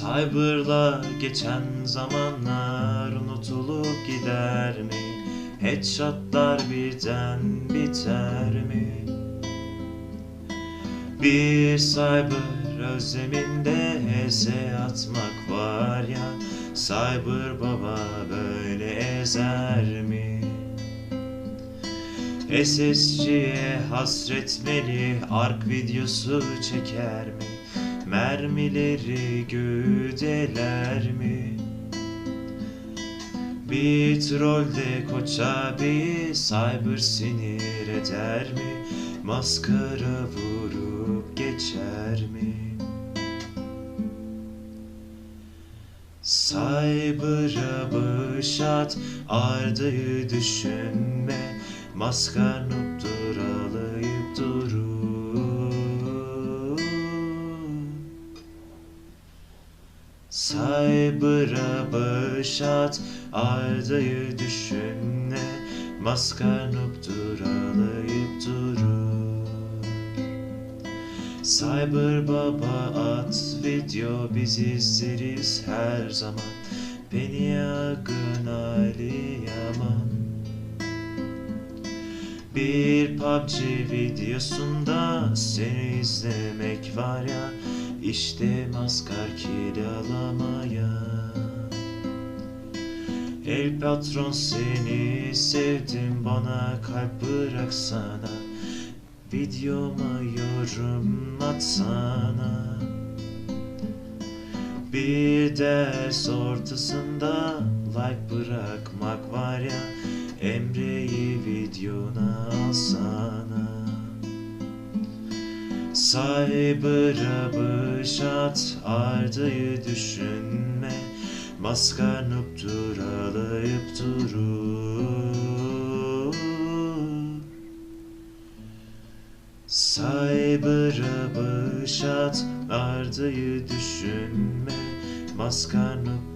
Cyber'la geçen zamanlar unutulup gider mi? Headshotlar birden biter mi? Bir cyber özleminde heze atmak var ya Cyber baba böyle ezer mi? SSG'ye hasretmeli ark videosu çeker mi? Mermileri göğdeler mi? Bir trolde koç abi cyber sinir eder mi? Maskara vurup geçer mi? Cyber'a bağış at, Arda'yı düşünme Maskar nuptur alayıp durur Cyber'a bağış at, Arda'yı düşünme. Maskar nuptur alayıp durur Cyber baba at video biz izleriz her zaman. Beni yakın Ali Yaman Bir PUBG videosunda seni izlemek var ya işte maskar kiralamaya El patron seni sevdim bana kalp bıraksana. Videoma yorum atsana. Bir ders ortasında like bırakmak var ya Emre'yi videona Cyber'a bağış at Arda'yı düşünme. Maskar nuptur alayıp durur Cyber'a bağış at Arda'yı düşünme. Maskar nuptur